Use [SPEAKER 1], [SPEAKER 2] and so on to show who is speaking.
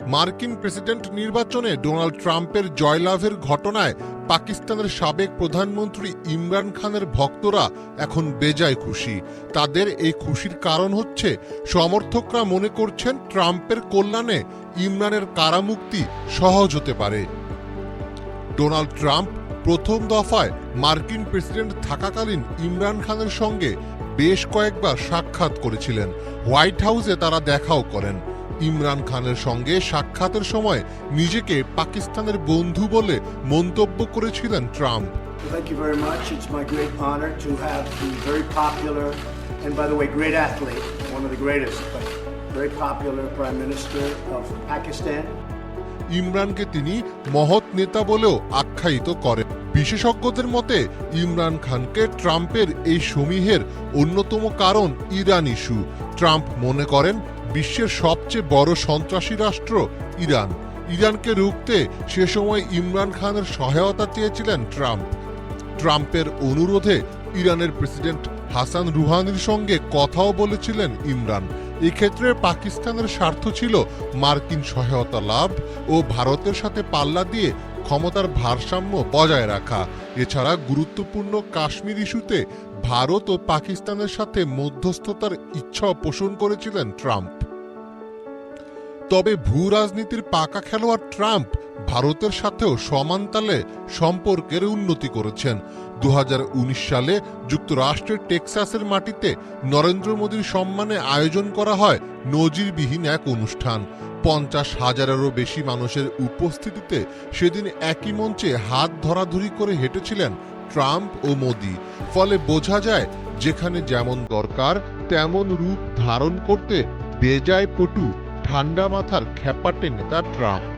[SPEAKER 1] মার্কিন প্রেসিডেন্ট নির্বাচনে ডোনাল্ড ট্রাম্পের জয়লাভের ঘটনায় পাকিস্তানের সাবেক প্রধানমন্ত্রী ইমরান খানের ভক্তরা এখন বেজায় খুশি। তাদের এই খুশির কারণ হচ্ছে, সমর্থকরা মনে করছেন ট্রাম্পের কল্যাণে ইমরানের কারামুক্তি সহজ হতে পারে। ডোনাল্ড ট্রাম্প প্রথম দফায় মার্কিন প্রেসিডেন্ট থাকাকালীন ইমরান খানের সঙ্গে বেশ কয়েকবার সাক্ষাৎ করেছিলেন। হোয়াইট হাউসে তারা দেখাও করেন। ইমরান খানের সঙ্গে সাক্ষাতের সময় নিজেকে পাকিস্তানের বন্ধু বলে মন্তব্য করেছিলেন Trump
[SPEAKER 2] Very popular prime minister of Pakistan.
[SPEAKER 1] ইমরানকে তিনি মহৎ নেতা বলেও আখ্যায়িত করেন। বিশেষজ্ঞদের মতে, ইমরান খানকে ট্রাম্পের এই সমীহের অন্যতম কারণ ইরান ইস্যু। ট্রাম্প মনে করেন, বিশ্বের সবচেয়ে বড় সন্ত্রাসী রাষ্ট্র ইরান। ইরানকে রুখতে সে সময় ইমরান খানের সহায়তা চেয়েছিলেন ট্রাম্প। ট্রাম্পের অনুরোধে ইরানের প্রেসিডেন্ট হাসান রুহানির সঙ্গে কথাও বলেছিলেন ইমরান। এক্ষেত্রে পাকিস্তানের স্বার্থ ছিল মার্কিন সহায়তা লাভ ও ভারতের সাথে পাল্লা দিয়ে ক্ষমতার ভারসাম্য বজায় রাখা। এছাড়া গুরুত্বপূর্ণ কাশ্মীর ইস্যুতে ভারত ও পাকিস্তানের সাথে মধ্যস্থতার ইচ্ছা পোষণ করেছিলেন ট্রাম্প। তবে ভূ রাজনীতির পাকা খেলোয়াড় ট্রাম্প ভারতের সাথেও সমানতালে সম্পর্কের উন্নতি করেছেন। দু হাজার উনিশ সালে যুক্তরাষ্ট্রের টেক্সাসের মাটিতে নরেন্দ্র মোদীর সম্মানে আয়োজন করা হয় নজিরবিহীন এক অনুষ্ঠান। পঞ্চাশ হাজারেরও বেশি মানুষের উপস্থিতিতে সেদিন একই মঞ্চে হাত ধরাধরি করে হেঁটেছিলেন ট্রাম্প ও মোদি। ফলে বোঝা যায়, যেখানে যেমন দরকার, তেমন রূপ ধারণ করতে বেজায় পটু, ঠান্ডা মাথার খ্যাপাটে নেতা ট্রাম্প।